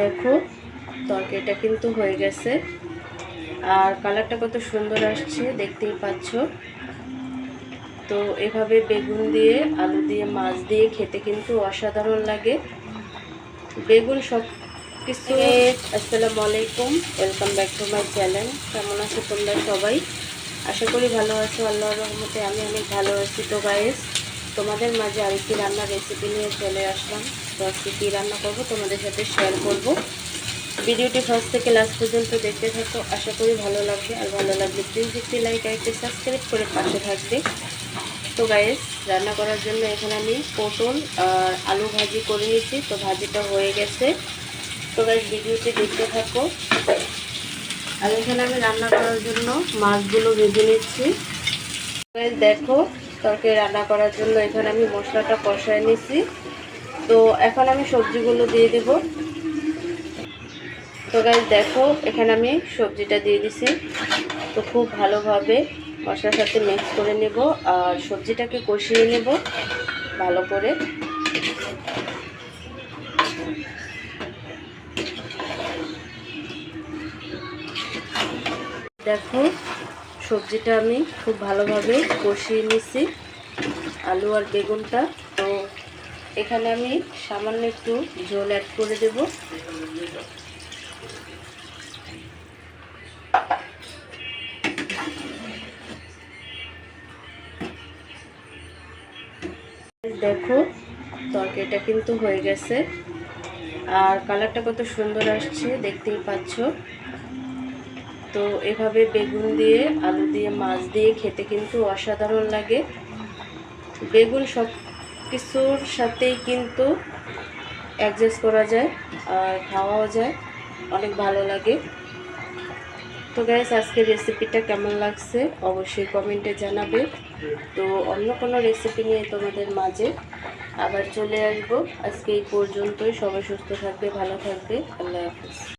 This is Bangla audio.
দেখো, তরকারিটা কিন্তু হয়ে গেছে। আর কালারটা কত সুন্দর আসছে, দেখতেই পাচ্ছ। তো এভাবে বেগুন দিয়ে, আলু দিয়ে, মাছ দিয়ে খেতে কিন্তু অসাধারণ লাগে। বেগুন সব কিছু আসসালামু আলাইকুম welcome back to my channel কেমন আছো তোমরা সবাই? আশা করি ভালো আছো, আল্লাহর রহমতে আমি অনেক ভালো আছি। তো গায়েস তোমাদের মাঝে আরেকটি রান্নার রেসিপি নিয়ে চলে আসলাম। তো আজকে কী রান্না করব তোমাদের সাথে শেয়ার করব। ভিডিওটি ফার্স্ট থেকে লাস্ট পর্যন্ত দেখতে থাকো। আশা করি ভালো লাগবে। আর ভালো লাগলে প্লিজ একটি লাইক আর একটি সাবস্ক্রাইব করে পাশে থাকবে। তো গায়েস রান্না করার জন্য এখানে আমি পটল আর আলু ভাজি করে নিয়েছি। তো ভাজিটা হয়ে গেছে। তো গাইস ভিডিওটি দেখতে থাকো। আর এখানে আমি রান্না করার জন্য মাছগুলো ভেজে নিচ্ছি। দেখো, তরকারি রান্না করার জন্য এখানে আমি মশলাটা কষায় নিছি। তো এখন আমি সবজিগুলো দিয়ে দেব। তো গাইস দেখো, এখানে আমি সবজিটা দিয়ে দিছি। তো খুব ভালোভাবে মশলার সাথে মিক্স করে নেব আর সবজিটাকে কষিয়ে নেব ভালো করে। দেখো, সবজিটা আমি খুব ভালোভাবে কষিয়ে নিছি। আলু আর বেগুনটা, তো এখানে আমি সামান্য একটু জল অ্যাড করে দেব। দেখো, তরকারিটা কিন্তু হয়ে গেছে। আর কালারটা কত সুন্দর আসছে, দেখতেই পাচ্ছ। তো এভাবে বেগুন দিয়ে, আলু দিয়ে, মাছ দিয়ে খেতে কিন্তু অসাধারণ লাগে। বেগুন সব কিছুর সাথেই কিন্তু অ্যাডজাস্ট করা যায় আর খাওয়াও যায়। অনেক ভালো লাগে। তো গ্যাস আজকের রেসিপিটা কেমন লাগছে অবশ্যই কমেন্টে জানাবে। তো অন্য কোনো রেসিপি নিয়ে তোমাদের মাঝে আবার চলে আসব। আজকে এই পর্যন্তই। সবাই সুস্থ থাকবে, ভালো থাকবে। আল্লাহ হাফিজ।